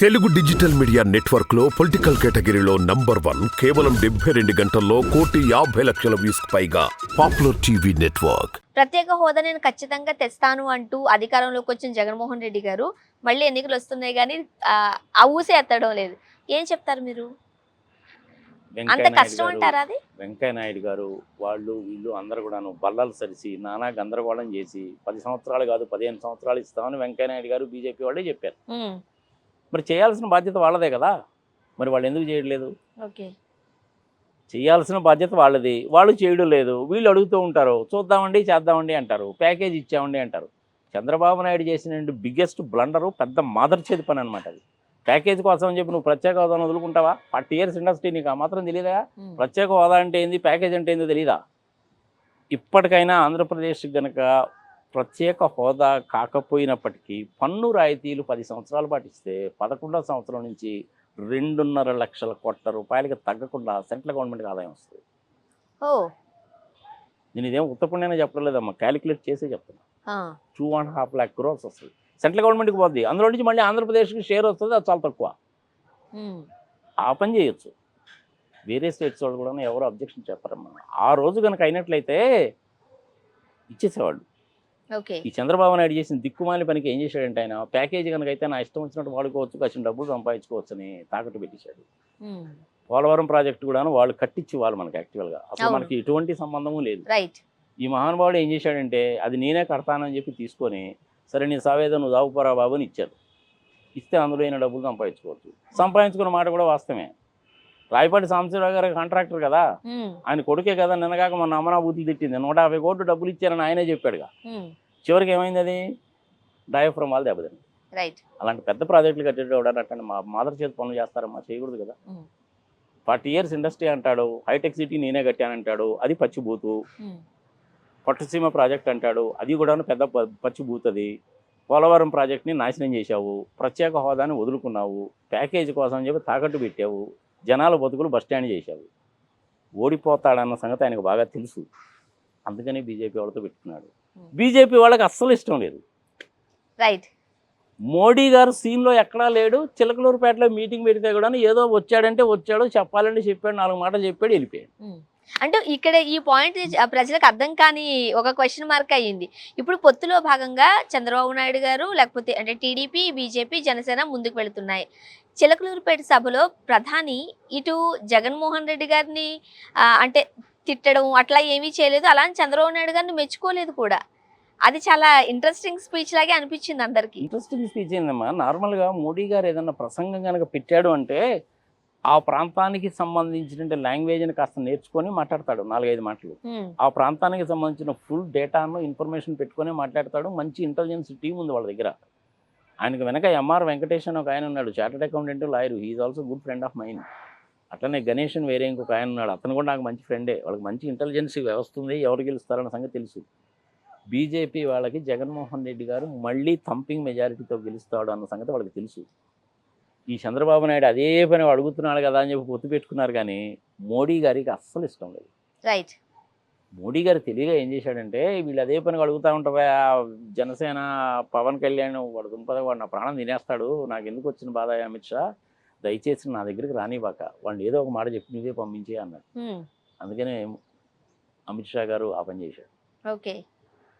Telugu digital media నెట్వర్క్లో political కేటగిరీలో number one కేవలం డెబ్బై రెండు గంటల్లో కోటి యాభై లక్షల వ్యూస్ పైగా పాపులర్ టీవీ నెట్వర్క్. ప్రత్యేక హోదా నేను ఖచ్చితంగా తెస్తాను అంటూ అధికారంలోకి వచ్చిన జగన్మోహన్ రెడ్డి గారు మళ్ళీ ఎన్నికలు వస్తున్నాయి కానీ ఆ, ఊసే ఎత్తడం లేదు. ఏం చెప్తారు మీరు? అంత కష్టం నాయుడు అంటారా గారు అది? వెంకయ్య నాయుడు గారు వాళ్ళు వీళ్ళు అందరూ కూడాను బల్లలు సరిసి నానా గందరగోళం చేసి పది సంవత్సరాలు కాదు పదిహేను సంవత్సరాలు ఇస్తామని వెంకయ్య నాయుడు గారు బీజేపీ వాళ్ళే చెప్పారు. మరి చేయాల్సిన బాధ్యత వాళ్ళదే కదా? మరి వాళ్ళు ఎందుకు చేయట్లేదు? ఓకే. చేయాల్సిన బాధ్యత వాళ్ళది. వాళ్ళు చేయడం లేదు. వీళ్ళు అడుగుతూ ఉంటారు చూద్దామండి చేద్దామండి అంటారు. ప్యాకేజ్ ఇచ్చామండి అంటారు. చంద్రబాబు నాయుడు చేసిన బిగ్గెస్ట్ బ్లండరు పెద్ద మాదర్ చేతి పని అనమాట అది. ప్యాకేజ్ కోసం అని చెప్పి నువ్వు ప్రత్యేక హోదాను వదులుకుంటావా? ఫార్టీ ఇయర్స్ ఇండస్ట్రీ నీకు ఆ మాత్రం తెలియదా ప్రత్యేక హోదా అంటే ఏంది? ప్యాకేజ్ అంటే ఏందో తెలీదా? ఇప్పటికైనా ఆంధ్రప్రదేశ్ గనక ప్రత్యేక హోదా కాకపోయినప్పటికీ పన్ను రాయితీలు పది సంవత్సరాలు పాటిస్తే పదకొండవ సంవత్సరం నుంచి రెండున్నర లక్షల కోట్ల రూపాయలకి తగ్గకుండా సెంట్రల్ గవర్నమెంట్కి ఆదాయం వస్తుంది. ఓ. నేను ఇదేం ఉత్తపుణ్యాన్ని చెప్పడం లేదమ్మా క్యాలిక్యులేట్ చేసే చెప్తున్నా. ఆ, two and half lakh crores వస్తుంది. సెంట్రల్ గవర్నమెంట్కి పోద్ది అందులో నుంచి మళ్ళీ ఆంధ్రప్రదేశ్కి షేర్ వస్తుంది అది చాలా తక్కువ. ఆ పని చేయొచ్చు. వేరే స్టేట్స్ వాళ్ళు కూడా ఎవరు అబ్జెక్షన్ చెప్పరమ్మా. ఆ రోజు కనుక అయినట్లయితే ఇచ్చేసేవాళ్ళు. ఈ చంద్రబాబు నాయుడు చేసిన దిక్కుమాలి పనికి ఏం చేశాడంటే ఆయన ప్యాకేజీ కనుక అయితే నా ఇష్టం వచ్చినట్టు వాడుకోవచ్చు కాసిన డబ్బులు సంపాదించుకోవచ్చని తాకట్టు పెట్టేశాడు. ఉమ్, పోలవరం ప్రాజెక్టు కూడాను వాళ్ళు కట్టించి వాళ్ళు మనకి యాక్చువల్గా అసలు అవును. మనకి ఎటువంటి సంబంధము లేదు. ఈ మహానుభావుడు ఏం చేశాడంటే అది నేనే కడతానని చెప్పి తీసుకొని సరే నీ సావేదో నువ్వు దావుపోరా బాబు అని ఇచ్చారు ఇస్తే అందులో అయిన డబ్బులు సంపాదించుకోవచ్చు. సంపాదించుకున్న మాట కూడా వాస్తవమే. రాయపాటి సాంబశివరావు గారు కాంట్రాక్టర్ కదా. ఆయన కొడుకే కదా నిన్నగాక మొన్న అమరాబూతులు తిట్టింది. నూట యాభై కోట్లు డబ్బులు ఇచ్చారని ఆయనే చెప్పాడుగా. చివరికి ఏమైంది అది? డయాఫ్రమ్ వాళ్ళు దెబ్బతింది రైట్. అలాంటి పెద్ద ప్రాజెక్టులు కట్టేటప్పుడు అంటే మా మాదర్ చేతి పనులు చేస్తారమ్మా చేయకూడదు కదా. ఫార్టీ ఇయర్స్ ఇండస్ట్రీ అంటాడు హైటెక్ సిటీ నేనే కట్టానంటాడు అది పచ్చిబూతు. పట్టుసీమ ప్రాజెక్ట్ అంటాడు అది కూడా పెద్ద పచ్చిబూతది. పోలవరం ప్రాజెక్ట్ని నాశనం చేశావు ప్రత్యేక హోదాని వదులుకున్నావు ప్యాకేజీ కోసం అని చెప్పి తాకట్టు పెట్టావు. జనాల బతుకులు బస్టాండ్ చేశావు. ఓడిపోతాడన్న సంగతి ఆయనకు బాగా తెలుసు. అందుకని బీజేపీ వాళ్ళతో పెట్టుకున్నాడు. బీజేపీ వాళ్ళకి అస్సలు ఇష్టం లేదు. రైట్. మోడీ గారు సీన్లో ఎక్కడా లేడు. చిలకలూరుపేటలో మీటింగ్ పెడితే కూడా ఏదో వచ్చాడంటే వచ్చాడు చెప్పాలంటే చెప్పాడు నాలుగు మాటలు చెప్పాడు వెళ్ళిపోయాడు. అంటే ఇక్కడ ఈ పాయింట్ ప్రజలకు అర్థం కాని ఒక క్వశ్చన్ మార్క్ అయ్యింది. ఇప్పుడు పొత్తులో భాగంగా చంద్రబాబు నాయుడు గారు లేకపోతే అంటే టీడీపీ బీజేపీ జనసేన ముందుకు వెళుతున్నాయి. చిలకలూరుపేట సభలో ప్రధాని ఇటు జగన్మోహన్ రెడ్డి గారిని అంటే తిట్టడం అట్లా ఏమీ చేయలేదు. అలా అని చంద్రబాబు నాయుడు గారిని మెచ్చుకోలేదు కూడా. అది చాలా ఇంట్రెస్టింగ్ స్పీచ్ లాగే అనిపించింది అందరికి. ఇంట్రెస్టింగ్ స్పీచ్ ఏందమ్మా? నార్మల్గా మోడీ గారు ఏదన్నా ప్రసంగం కనుక పెట్టాడు అంటే ఆ ప్రాంతానికి సంబంధించిన లాంగ్వేజ్ని కాస్త నేర్చుకొని మాట్లాడతాడు నాలుగైదు మాటలు. ఆ ప్రాంతానికి సంబంధించిన ఫుల్ డేటాను ఇన్ఫర్మేషన్ పెట్టుకొని మాట్లాడతాడు. మంచి ఇంటెలిజెన్స్ టీం ఉంది వాళ్ళ దగ్గర. ఆయనకు వెనక ఎంఆర్ వెంకటేష్ అని ఒక ఆయన ఉన్నాడు. Chartered accountant lawyer. He is also good friend of mind అట్లనే గణేష్ అని వేరే ఇంకొక ఆయన ఉన్నాడు. అతను కూడా నాకు మంచి ఫ్రెండే వాళ్ళకి మంచి ఇంటెలిజెన్స్ వ్యవస్థ ఉంది ఎవరు గెలుస్తారన్న సంగతి తెలుసు. బీజేపీ వాళ్ళకి జగన్మోహన్ రెడ్డి గారు మళ్ళీ థంపింగ్ మెజారిటీతో గెలుస్తాడు అన్న సంగతి వాళ్ళకి తెలుసు. ఈ చంద్రబాబు నాయుడు అదే పని అడుగుతున్నాడు కదా అని చెప్పి పొత్తు పెట్టుకున్నారు కానీ మోడీ గారికి అస్సలు ఇష్టం లేదు. రైట్ మోడీ గారు తెలివిగా ఏం చేశాడంటే వీళ్ళు అదే పని అడుగుతూ ఉంటారా జనసేన పవన్ కళ్యాణ్ వాడు దుంపద వాడు నా ప్రాణం తినేస్తాడు నాకు ఎందుకు వచ్చిన బాధ అమిత్ షా? దయచేసి నా దగ్గరికి రానివ్వక వాళ్ళు ఏదో ఒక మాట చెప్పి నువ్వే పంపించే అన్నాడు. అందుకనే అమిత్ షా గారు ఆ పని చేశాడు. ఓకే.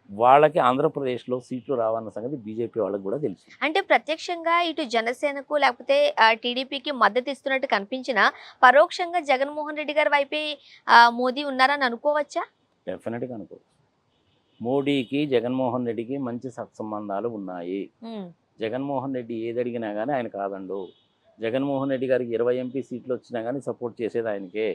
వాళ్ళకి ఆంధ్రప్రదేశ్లో సీట్లు రావన్న సంగతి బీజేపీ వాళ్ళకి కూడా తెలుసు. అంటే ప్రత్యక్షంగా ఇటు జనసేనకు లేకపోతే ఆ, టీడీపీకి మద్దతు ఇస్తున్నట్టు కనిపించిన పరోక్షంగా జగన్మోహన్ రెడ్డి గారి వైపే ఆ, మోదీ ఉన్నారని అనుకోవచ్చా? డెఫినెట్గా అనుకోవచ్చు మోడీకి జగన్మోహన్ రెడ్డికి మంచి సత్సంబంధాలు ఉన్నాయి. జగన్మోహన్ రెడ్డి ఏది అడిగినా కానీ ఆయన కాదండు. జగన్మోహన్ రెడ్డి గారికి ఇరవై ఎంపీ సీట్లు వచ్చినా కానీ సపోర్ట్ చేసేది ఆయనకే.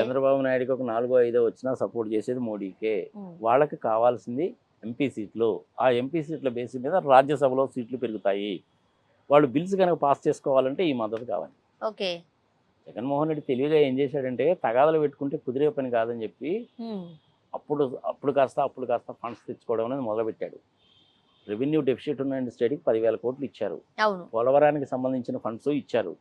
చంద్రబాబు నాయుడుకి ఒక నాలుగో ఐదో వచ్చినా సపోర్ట్ చేసేది మోడీకే. వాళ్ళకి కావాల్సింది ఎంపీ సీట్లు. ఆ ఎంపీ సీట్ల బేస్ మీద రాజ్యసభలో సీట్లు పెరుగుతాయి. వాళ్ళు బిల్స్ కనుక పాస్ చేసుకోవాలంటే ఈ మద్దతు కావాలి. ఓకే. జగన్మోహన్ రెడ్డి తెలివిగా ఏం చేశాడంటే తగాదలు పెట్టుకుంటే కుదిరే పని కాదని చెప్పి అప్పుడు అప్పుడు కాస్త అప్పుడు కాస్త ఫండ్స్ తెచ్చుకోవడం అనేది మొదలుపెట్టాడు. రెవెన్యూ డెఫిసిట్ ఉన్న స్టేట్కి పదివేల కోట్లు ఇచ్చారు. పోలవరానికి సంబంధించిన ఫండ్స్ ఇచ్చారు.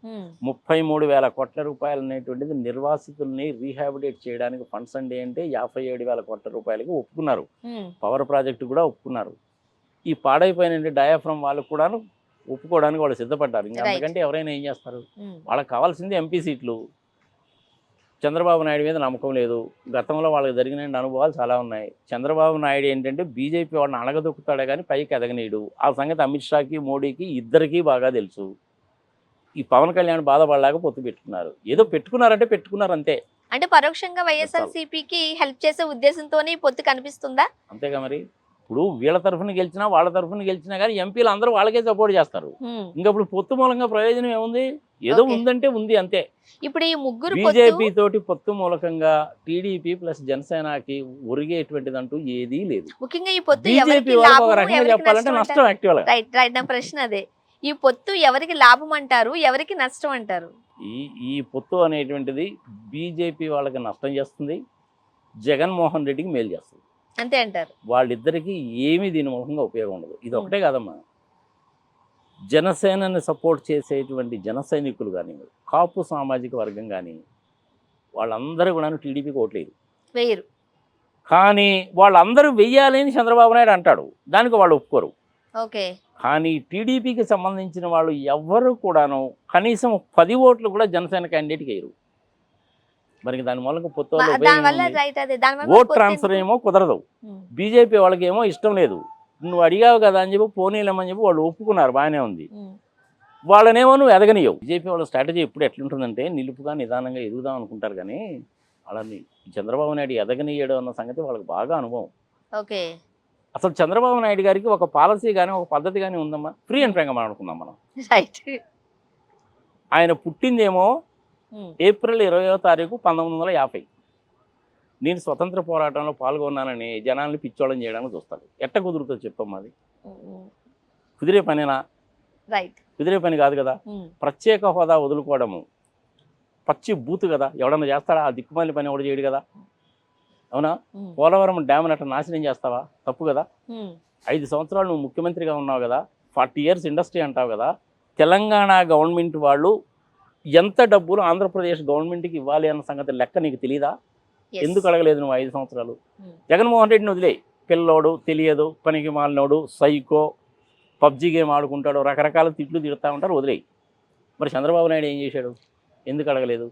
ముప్పై మూడు వేల కోట్ల రూపాయలు అనేటువంటిది నిర్వాసితుల్ని రీహాబిలిటేట్ చేయడానికి ఫండ్స్ అండి అంటే యాభై ఏడు వేల కోట్ల రూపాయలకి ఒప్పుకున్నారు. పవర్ ప్రాజెక్టు కూడా ఒప్పుకున్నారు. ఈ పాడైపోయిన డయాఫ్రమ్ వాళ్ళకు కూడాను ఒప్పుకోవడానికి వాళ్ళు సిద్ధపడ్డారు. ఇంకా. అంతకంటే ఎవరైనా ఏం చేస్తారు? వాళ్ళకి కావాల్సింది ఎంపీ సీట్లు చంద్రబాబు నాయుడు మీద నమ్మకం లేదు. గతంలో వాళ్ళకి జరిగిన అనుభవాలు చాలా ఉన్నాయి. చంద్రబాబు నాయుడు ఏంటంటే బీజేపీ వాళ్ళని అణగదొక్కుతాడే కానీ పైకి ఎదగనీయడు ఆ సంగతి అమిత్ షాకి మోడీకి ఇద్దరికీ బాగా తెలుసు. ఈ పవన్ కళ్యాణ్ బాధపడలేక పొత్తు పెట్టుకున్నారు. ఏదో పెట్టుకున్నారంటే పెట్టుకున్నారు అంతే. అంటే పరోక్షంగా వైఎస్ఆర్సీపీకి హెల్ప్ చేసే ఉద్దేశంతోనే పొత్తు కనిపిస్తుందా? అంతేగా మరి. ఇప్పుడు వీళ్ళ తరఫున గెలిచినా వాళ్ళ తరఫున గెలిచినా కానీ ఎంపీలు అందరూ వాళ్ళకే సపోర్ట్ చేస్తారు. ఇంకా ఇప్పుడు పొత్తు మూలంగా ప్రయోజనం ఏముంది? ఏదో. ఉందంటే ఉంది అంతే. ఇప్పుడు ఈ ముగ్గురు బీజేపీ తోటి పొత్తు మూలకంగా టీడీపీ ప్లస్ జనసేనకి ఒరిగేటువంటిదంటూ ఏదీ లేదు. ముఖ్యంగా ఈ పొత్తు బీజేపీ ఒక రకంగా చెప్పాలంటే నష్టం రైట్ రైట్ నా ప్రశ్న అదే. ఈ పొత్తు ఎవరికి లాభం అంటారు ఎవరికి నష్టం అంటారు? ఈ ఈ పొత్తు అనేటువంటిది బీజేపీ వాళ్ళకి నష్టం చేస్తుంది జగన్మోహన్ రెడ్డికి మేలు చేస్తుంది. అంతే అంటారు. వాళ్ళిద్దరికీ ఏమీ దీని మూలంగా ఉపయోగం ఉండదు. ఇది ఒకటే కాదమ్మా. జనసేనని సపోర్ట్ చేసేటువంటి జన సైనికులు కానీ కాపు సామాజిక వర్గం కానీ వాళ్ళందరూ కూడా టీడీపీకి ఓట్లేదు వేయరు. కానీ వాళ్ళందరూ వెయ్యాలి అని చంద్రబాబు నాయుడు అంటాడు. దానికి వాళ్ళు ఒప్పుకోరు. ఓకే. కానీ టీడీపీకి సంబంధించిన వాళ్ళు ఎవ్వరు కూడాను కనీసం పది ఓట్లు కూడా జనసేన క్యాండిడేట్కి వేయరు. మరి దాని మూలంగా పొత్తు ఓట్ ట్రాన్స్ఫర్? ఏమో కుదరదు. బీజేపీ వాళ్ళకి ఏమో ఇష్టం లేదు. నువ్వు అడిగావు కదా అని చెప్పి పోనీలేమని చెప్పి వాళ్ళు ఒప్పుకున్నారు బాగానే ఉంది. వాళ్ళనేమో నువ్వు ఎదగనియవు బీజేపీ వాళ్ళ స్ట్రాటజీ ఎప్పుడు ఎట్లుంటుందంటే నిలుపుగా నిదానంగా ఎదుగుదాం అనుకుంటారు కానీ వాళ్ళని చంద్రబాబు నాయుడు ఎదగనీయడం అన్న సంగతి వాళ్ళకి బాగా అనుభవం. ఓకే. అసలు చంద్రబాబు నాయుడు గారికి ఒక పాలసీ కానీ ఒక పద్ధతి కానీ ఉందమ్మా? ఫ్రీ అండ్ ఫ్రాంక్గా మాట్లాడుకుందాం మనం. రైట్. ఆయన పుట్టిందేమో ఏప్రిల్ ఇరవయో తారీఖు పంతొమ్మిది వందల యాభై. నేను స్వతంత్ర పోరాటంలో పాల్గొన్నానని జనాల్ని పిచ్చోళం చేయడానికి చూస్తాడు. ఎట్ట కుదురుతుంది చెప్పమ్మా అది కుదిరే పనేనా? రైట్. కుదిరే పని కాదు కదా. ప్రత్యేక హోదా వదులుకోవడము. పచ్చి బూతు కదా. ఎవడన్నా చేస్తాడా? ఆ దిక్కుమాలి పని ఎవడు చేయడు కదా. అవునా? పోలవరం డ్యామ్ అట్లా నాశనం చేస్తావా? తప్పు కదా. ఐదు సంవత్సరాలు నువ్వు ముఖ్యమంత్రిగా ఉన్నావు కదా. ఫార్టీ ఇయర్స్ ఇండస్ట్రీ అంటావు కదా. తెలంగాణ గవర్నమెంట్ వాళ్ళు ఎంత డబ్బులు ఆంధ్రప్రదేశ్ గవర్నమెంట్కి ఇవ్వాలి అన్న సంగతి లెక్క నీకు తెలియదా. ఎందుకు అడగలేదు నువ్వు ఐదు సంవత్సరాలు? Hmm. జగన్మోహన్ రెడ్డిని వదిలే. పిల్లోడు తెలియదు పనికి మాలినోడు సైకో పబ్జీ గేమ్ ఆడుకుంటాడు రకరకాల తిట్లు తిడతా ఉంటారు వదిలేయి. మరి చంద్రబాబు నాయుడు ఏం చేశాడు? ఎందుకు అడగలేదు?